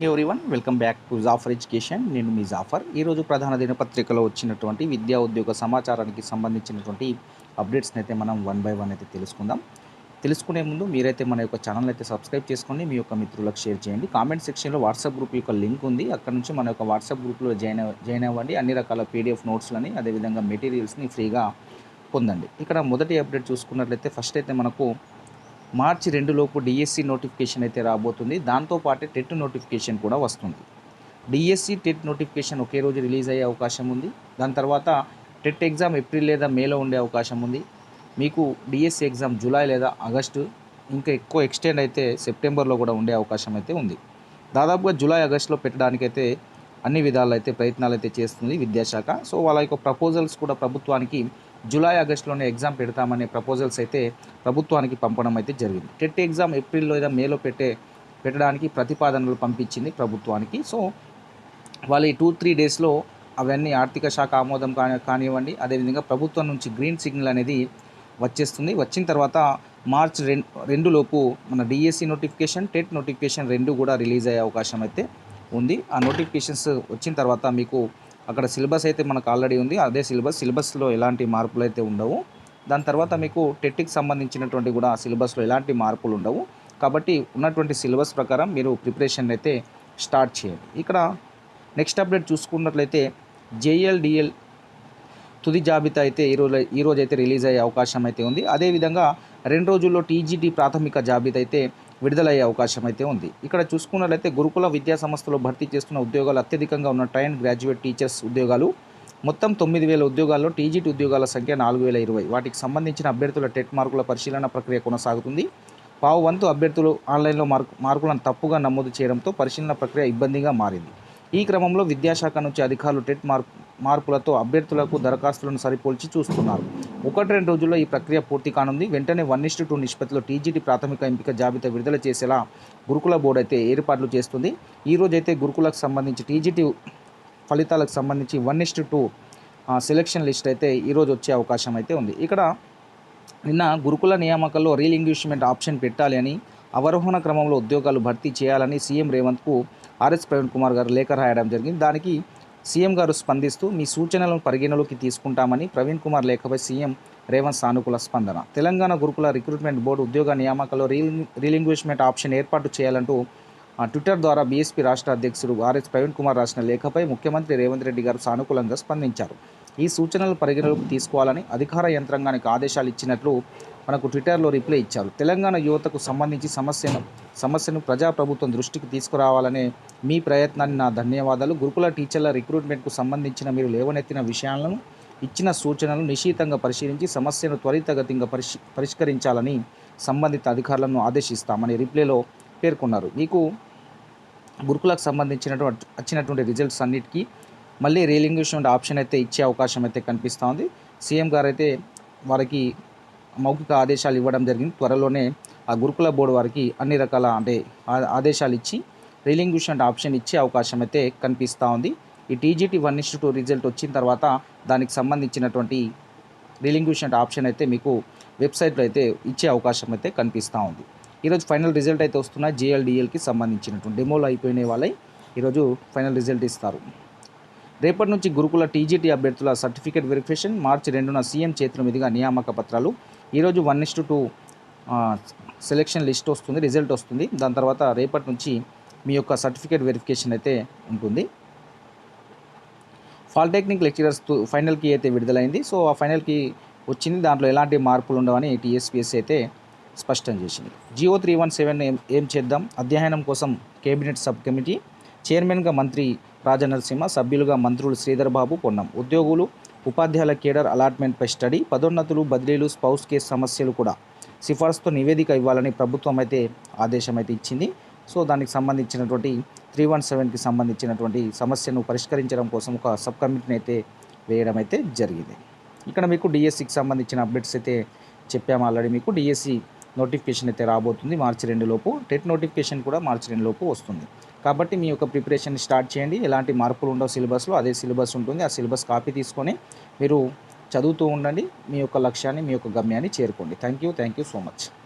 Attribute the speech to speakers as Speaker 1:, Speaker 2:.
Speaker 1: Everyone welcome back to Jafar education నేను మీ జాఫర్ ఈరోజు ప్రధాన దినపత్రికలో వచ్చినటువంటి విద్యా ఉద్యోగ సమాచారానికి సంబంధించినటువంటి అప్డేట్స్ని అయితే మనం వన్ బై వన్ అయితే తెలుసుకుందాం. తెలుసుకునే ముందు మీరైతే మన యొక్క ఛానల్ అయితే సబ్స్క్రైబ్ చేసుకోండి మీ యొక్క మిత్రులకు షేర్ చేయండి. కామెంట్ సెక్షన్లో వాట్సాప్ గ్రూప్ యొక్క లింక్ ఉంది. అక్కడ నుంచి మన యొక్క వాట్సాప్ గ్రూప్లో జాయిన్ జాయిన్ అవ్వండి. అన్ని రకాల పీడిఎఫ్ నోట్స్లని అదేవిధంగా మెటీరియల్స్ని ఫ్రీగా పొందండి. ఇక్కడ మొదటి అప్డేట్ చూసుకున్నట్లయితే ఫస్ట్ అయితే మనకు మార్చి రెండులోపు డిఎస్సి నోటిఫికేషన్ అయితే రాబోతుంది. దాంతోపాటే టెట్ నోటిఫికేషన్ కూడా వస్తుంది. డిఎస్సి టెట్ నోటిఫికేషన్ ఒకే రోజు రిలీజ్ అయ్యే అవకాశం ఉంది. దాని తర్వాత టెట్ ఎగ్జామ్ ఏప్రిల్ లేదా మేలో ఉండే అవకాశం ఉంది. మీకు డిఎస్సి ఎగ్జామ్ జూలై లేదా ఆగస్టు ఇంకా ఎక్కువ ఎక్స్టెండ్ అయితే సెప్టెంబర్లో కూడా ఉండే అవకాశం అయితే ఉంది. దాదాపుగా జూలై ఆగస్టులో పెట్టడానికైతే అన్ని విధాలు అయితే ప్రయత్నాలు అయితే చేస్తుంది విద్యాశాఖ. సో వాళ్ళ యొక్క ప్రపోజల్స్ కూడా ప్రభుత్వానికి జూలై ఆగస్టులోనే ఎగ్జామ్ పెడతామనే ప్రపోజల్స్ అయితే ప్రభుత్వానికి పంపడం అయితే జరిగింది. టెట్ ఎగ్జామ్ ఏప్రిల్ లేదా మేలో పెట్టే పెట్టడానికి ప్రతిపాదనలు పంపించింది ప్రభుత్వానికి. సో వాళ్ళు ఈ టూ త్రీ డేస్లో అవన్నీ ఆర్థిక శాఖ ఆమోదం కాని కానివ్వండి అదేవిధంగా ప్రభుత్వం నుంచి గ్రీన్ సిగ్నల్ అనేది వచ్చేస్తుంది. వచ్చిన తర్వాత మార్చ్ రెండు రెండు లోపు మన డిఎస్సి నోటిఫికేషన్ టెట్ నోటిఫికేషన్ రెండు కూడా రిలీజ్ అయ్యే అవకాశం అయితే ఉంది. ఆ నోటిఫికేషన్స్ వచ్చిన తర్వాత మీకు అక్కడ సిలబస్ అయితే మనకు ఆల్రెడీ ఉంది. అదే సిలబస్ సిలబస్లో ఎలాంటి మార్పులు అయితే ఉండవు. దాని తర్వాత మీకు టెట్కి సంబంధించినటువంటి కూడా సిలబస్లో ఎలాంటి మార్పులు ఉండవు. కాబట్టి ఉన్నటువంటి సిలబస్ ప్రకారం మీరు ప్రిపరేషన్ అయితే స్టార్ట్ చేయండి. ఇక్కడ నెక్స్ట్ అప్డేట్ చూసుకున్నట్లయితే జేఎల్డిఎల్ తుది జాబితా అయితే ఈరోజు ఈరోజు అయితే రిలీజ్ అయ్యే అవకాశం అయితే ఉంది. అదేవిధంగా రెండు రోజుల్లో టీజీటీ ప్రాథమిక జాబితా అయితే విడుదలయ్యే అవకాశం అయితే ఉంది. ఇక్కడ చూసుకున్నట్లయితే గురుకుల విద్యా సంస్థలో భర్తీ చేస్తున్న ఉద్యోగాలు అత్యధికంగా ఉన్న ట్రైన్ గ్రాడ్యుయేట్ టీచర్స్ ఉద్యోగాలు. మొత్తం తొమ్మిది వేల ఉద్యోగాల్లో టీజీటీ ఉద్యోగాల సంఖ్య నాలుగు వేల ఇరవై. వాటికి సంబంధించిన అభ్యర్థుల టెట్ మార్కుల పరిశీలన ప్రక్రియ కొనసాగుతుంది. పావు వంతు అభ్యర్థులు ఆన్లైన్లో మార్కు మార్కులను తప్పుగా నమోదు చేయడంతో పరిశీలన ప్రక్రియ ఇబ్బందిగా మారింది. ఈ క్రమంలో విద్యాశాఖ నుంచి అధికారులు టెట్ మార్పు మార్పులతో అభ్యర్థులకు దరఖాస్తులను సరిపోల్చి చూస్తున్నారు. ఒకటి రెండు రోజుల్లో ఈ ప్రక్రియ పూర్తి కానుంది. వెంటనే వన్ ఇస్టు టూ నిష్పత్తిలో టీజీటీ ప్రాథమిక ఎంపిక జాబితా విడుదల చేసేలా గురుకుల బోర్డు అయితే ఏర్పాట్లు చేస్తుంది. ఈ అయితే గురుకులకు సంబంధించి టీజీటీ ఫలితాలకు సంబంధించి one is to two selection list అయితే ఈరోజు వచ్చే అవకాశం అయితే ఉంది. ఇక్కడ నిన్న గురుకుల నియామకాల్లో రీలింగ్విష్మెంట్ ఆప్షన్ పెట్టాలి అని అవరోహణ క్రమంలో ఉద్యోగాలు భర్తీ చేయాలని సీఎం రేవంత్కు ఆర్ఎస్ ప్రవీణ్ కుమార్ గారు లేఖ రాయడం జరిగింది. దానికి సీఎం గారు స్పందిస్తూ మీ సూచనలను పరిగణలోకి తీసుకుంటామని ప్రవీణ్ కుమార్ లేఖపై సీఎం రేవంత్ సానుకూల స్పందన. తెలంగాణ గురుకుల రిక్రూట్మెంట్ బోర్డు ఉద్యోగ నియామకంలో రీలింగ్విష్మెంట్ ఆప్షన్ ఏర్పాటు చేయాలంటూ ఆ, ట్విట్టర్ ద్వారా బీఎస్పీ రాష్ట్ర అధ్యక్షుడు ఆర్ఎస్ ప్రవీణ్ కుమార్ రాసిన లేఖపై ముఖ్యమంత్రి రేవంత్ రెడ్డి గారు సానుకూలంగా స్పందించారు. ఈ సూచనలు పరిగణలోకి తీసుకోవాలని అధికార యంత్రాంగానికి ఆదేశాలు ఇచ్చినట్లు మనకు ట్విట్టర్లో రిప్లై ఇచ్చారు. తెలంగాణ యువతకు సంబంధించి సమస్యను సమస్యను ప్రజాప్రభుత్వం దృష్టికి తీసుకురావాలనే మీ ప్రయత్నాన్ని నా ధన్యవాదాలు. గురుకుల టీచర్ల రిక్రూట్మెంట్కు సంబంధించిన మీరు లేవనెత్తిన విషయాలను ఇచ్చిన సూచనలు నిశితంగా పరిశీలించి సమస్యను త్వరితగతిగా పరిష్ పరిష్కరించాలని సంబంధిత అధికారులను ఆదేశిస్తామని రిప్లైలో పేర్కొన్నారు. మీకు గురుకులకు సంబంధించినటువంటి వచ్చినటువంటి రిజల్ట్స్ అన్నిటికీ మళ్ళీ రీలింగ్విష్మెంట్ ఆప్షన్ అయితే ఇచ్చే అవకాశం అయితే కనిపిస్తూ ఉంది. సీఎం గారు అయితే వారికి మౌఖిక ఆదేశాలు ఇవ్వడం జరిగింది. త్వరలోనే ఆ గురుకుల బోర్డు వారికి అన్ని రకాల అంటే ఆదేశాలు ఇచ్చి రీలింగ్విష్మెంట్ ఆప్షన్ ఇచ్చే అవకాశం అయితే కనిపిస్తూ ఉంది. ఈ TGT one is two result వచ్చిన తర్వాత దానికి సంబంధించినటువంటి రీలింగ్విష్మెంట్ ఆప్షన్ అయితే మీకు వెబ్సైట్లో అయితే ఇచ్చే అవకాశం అయితే కనిపిస్తూ ఉంది. ఈరోజు ఫైనల్ రిజల్ట్ అయితే వస్తున్న జిఎల్డిఎల్కి సంబంధించినటువంటి డెమోలు అయిపోయిన వాళ్ళై ఈరోజు ఫైనల్ రిజల్ట్ ఇస్తారు. రేపటి నుంచి గురుకుల టీజీటీ అభ్యర్థుల సర్టిఫికేట్ వెరిఫికేషన్ మార్చి రెండున సీఎం చేతుల మీదుగా నియామక పత్రాలు. ఈరోజు one is to two selection list వస్తుంది రిజల్ట్ వస్తుంది. దాని తర్వాత రేపటి నుంచి మీ యొక్క సర్టిఫికేట్ వెరిఫికేషన్ అయితే ఉంటుంది. పాలిటెక్నిక్ లెక్చరర్స్ ఫైనల్కి అయితే విడుదలైంది. సో ఆ ఫైనల్కి వచ్చింది. దాంట్లో ఎలాంటి మార్పులు ఉండవని టీఎస్పీఎస్ అయితే స్పష్టం చేసింది. జియో త్రీ వన్ సెవెన్ ఏం ఏం చేద్దాం? అధ్యయనం కోసం కేబినెట్ సబ్ కమిటీ చైర్మన్గా మంత్రి రాజనరసింహ సభ్యులుగా మంత్రులు శ్రీధర్ బాబు పొన్నం. ఉద్యోగులు ఉపాధ్యాయుల కేడర్ అలాట్మెంట్పై స్టడీ పదోన్నతులు బదిలీలు స్పౌస్ కేసు సమస్యలు కూడా సిఫార్సుతో నివేదిక ఇవ్వాలని ప్రభుత్వం అయితే ఆదేశం అయితే ఇచ్చింది. సో దానికి సంబంధించినటువంటి త్రీ వన్ సెవెన్కి సంబంధించినటువంటి సమస్యను పరిష్కరించడం కోసం ఒక సబ్ కమిటీని అయితే వేయడం అయితే జరిగింది. ఇక్కడ మీకు డిఎస్సికి సంబంధించిన అప్డేట్స్ అయితే చెప్పాము ఆల్రెడీ మీకు. డిఎస్సి నోటిఫికేషన్ అయితే రాబోతుంది మార్చి రెండు లోపు. టెట్ నోటిఫికేషన్ కూడా మార్చి రెండు లోపు వస్తుంది. కాబట్టి మీ యొక్క ప్రిపరేషన్ స్టార్ట్ చేయండి. ఎలాంటి మార్పులు ఉండవు సిలబస్లో. అదే సిలబస్ ఉంటుంది. ఆ సిలబస్ కాపీ తీసుకొని మీరు చదువుతూ ఉండండి. మీ యొక్క లక్ష్యాన్ని మీ యొక్క గమ్యాన్ని చేరుకోండి. Thank you. Thank you so much.